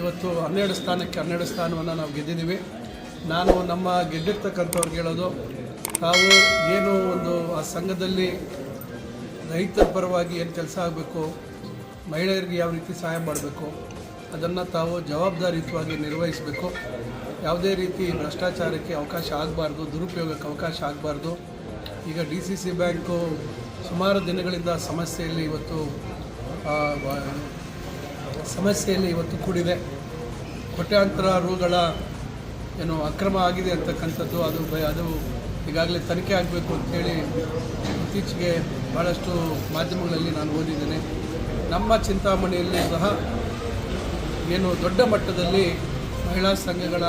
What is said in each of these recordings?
ಇವತ್ತು ಹನ್ನೆರಡು ಸ್ಥಾನಕ್ಕೆ ಹನ್ನೆರಡು ಸ್ಥಾನವನ್ನು ನಾವು ಗೆದ್ದಿದ್ದೀವಿ. ನಾನು ನಮ್ಮ ಗೆದ್ದಿರ್ತಕ್ಕಂಥವ್ರಿಗೆ ಹೇಳೋದು, ತಾವು ಏನು ಒಂದು ಆ ಸಂಘದಲ್ಲಿ ರೈತರ ಪರವಾಗಿ ಏನು ಕೆಲಸ ಆಗಬೇಕು, ಮಹಿಳೆಯರಿಗೆ ಯಾವ ರೀತಿ ಸಹಾಯ ಮಾಡಬೇಕು, ಅದನ್ನು ತಾವು ಜವಾಬ್ದಾರಿಯುತವಾಗಿ ನಿರ್ವಹಿಸಬೇಕು. ಯಾವುದೇ ರೀತಿ ಭ್ರಷ್ಟಾಚಾರಕ್ಕೆ ಅವಕಾಶ ಆಗಬಾರ್ದು, ದುರುಪಯೋಗಕ್ಕೆ ಅವಕಾಶ ಆಗಬಾರ್ದು. ಈಗ ಡಿ ಸಿ ಸಿ ಬ್ಯಾಂಕು ಸುಮಾರು ದಿನಗಳಿಂದ ಸಮಸ್ಯೆಯಲ್ಲಿ ಇವತ್ತು ಸಮಸ್ಯೆಯಲ್ಲಿ ಇವತ್ತು ಕೂಡಿದೆ. ಕೋಟ್ಯಾಂತರ ರೂಗಳ ಏನು ಅಕ್ರಮ ಆಗಿದೆ ಅಂತಕ್ಕಂಥದ್ದು, ಅದು ಬ- ಅದು ಈಗಾಗಲೇ ತನಿಖೆ ಆಗಬೇಕು ಅಂತೇಳಿ ಇತ್ತೀಚೆಗೆ ಭಾಳಷ್ಟು ಮಾಧ್ಯಮಗಳಲ್ಲಿ ನಾನು ಓದಿದ್ದೇನೆ. ನಮ್ಮ ಚಿಂತಾಮಣಿಯಲ್ಲಿ ಸಹ ಏನು ದೊಡ್ಡ ಮಟ್ಟದಲ್ಲಿ ಮಹಿಳಾ ಸಂಘಗಳ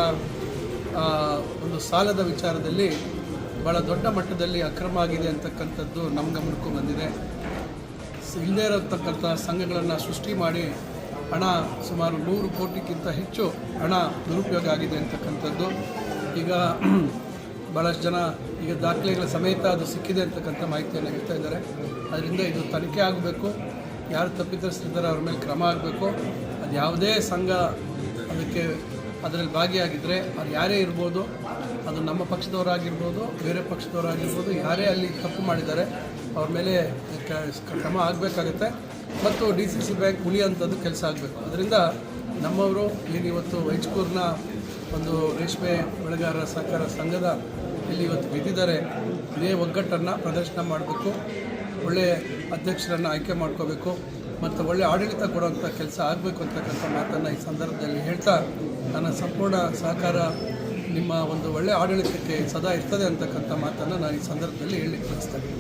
ಒಂದು ಸಾಲದ ವಿಚಾರದಲ್ಲಿ ಭಾಳ ದೊಡ್ಡ ಮಟ್ಟದಲ್ಲಿ ಅಕ್ರಮ ಆಗಿದೆ ಅಂತಕ್ಕಂಥದ್ದು ನಮ್ಮ ಗಮನಕ್ಕೂ ಬಂದಿದೆ. ಇಲ್ಲದೇ ಇರತಕ್ಕಂಥ ಸಂಘಗಳನ್ನು ಸೃಷ್ಟಿ ಮಾಡಿ ಹಣ ಸುಮಾರು ನೂರು ಕೋಟಿಗಿಂತ ಹೆಚ್ಚು ಹಣ ದುರುಪಯೋಗ ಆಗಿದೆ ಅಂತಕ್ಕಂಥದ್ದು. ಈಗ ಭಾಳಷ್ಟು ಜನ ಈಗ ದಾಖಲೆಗಳ ಸಮೇತ ಅದು ಸಿಕ್ಕಿದೆ ಅಂತಕ್ಕಂಥ ಮಾಹಿತಿಯನ್ನು ಹೇಳ್ತಾ ಇದ್ದಾರೆ. ಅದರಿಂದ ಇದು ತನಿಖೆ ಆಗಬೇಕು. ಯಾರು ತಪ್ಪಿತಸ್ಥಿದ್ದಾರೆ ಅವ್ರ ಮೇಲೆ ಕ್ರಮ ಆಗಬೇಕು. ಅದು ಯಾವುದೇ ಸಂಘ ಅದಕ್ಕೆ ಅದರಲ್ಲಿ ಭಾಗಿಯಾಗಿದ್ದರೆ ಅದು ಯಾರೇ ಇರ್ಬೋದು, ಅದು ನಮ್ಮ ಪಕ್ಷದವರಾಗಿರ್ಬೋದು, ಬೇರೆ ಪಕ್ಷದವರಾಗಿರ್ಬೋದು, ಯಾರೇ ಅಲ್ಲಿ ತಪ್ಪು ಮಾಡಿದ್ದಾರೆ, ಅವ್ರ ಮೇಲೆ ಕ್ರಮ ಆಗಬೇಕಾಗತ್ತೆ. ಮತ್ತು ಡಿ ಸಿ ಸಿ ಬ್ಯಾಂಕ್ ಉಳಿಯುವಂಥದ್ದು ಕೆಲಸ ಆಗಬೇಕು. ಅದರಿಂದ ನಮ್ಮವರು ಏನು ಇವತ್ತು ವೈಜ್ಕೂರ್ನ ಒಂದು ರೇಷ್ಮೆ ಬೆಳೆಗಾರರ ಸಹಕಾರ ಸಂಘದ ಇಲ್ಲಿ ಇವತ್ತು ಬಿದ್ದಿದ್ದಾರೆ. ಇದೇ ಒಗ್ಗಟ್ಟನ್ನು ಪ್ರದರ್ಶನ ಮಾಡಬೇಕು. ಒಳ್ಳೆಯ ಅಧ್ಯಕ್ಷರನ್ನು ಆಯ್ಕೆ ಮಾಡ್ಕೋಬೇಕು. ಮತ್ತು ಒಳ್ಳೆಯ ಆಡಳಿತ ಕೊಡುವಂಥ ಕೆಲಸ ಆಗಬೇಕು ಅಂತಕ್ಕಂಥ ಮಾತನ್ನು ಈ ಸಂದರ್ಭದಲ್ಲಿ ಹೇಳ್ತಾ ನನ್ನ ಸಂಪೂರ್ಣ ಸಹಕಾರ ನಿಮ್ಮ ಒಂದು ಒಳ್ಳೆಯ ಆಡಳಿತಕ್ಕೆ ಸದಾ ಇರ್ತದೆ ಅಂತಕ್ಕಂಥ ಮಾತನ್ನು ನಾನು ಈ ಸಂದರ್ಭದಲ್ಲಿ ಹೇಳಿ ಬಯಸ್ತೇನೆ.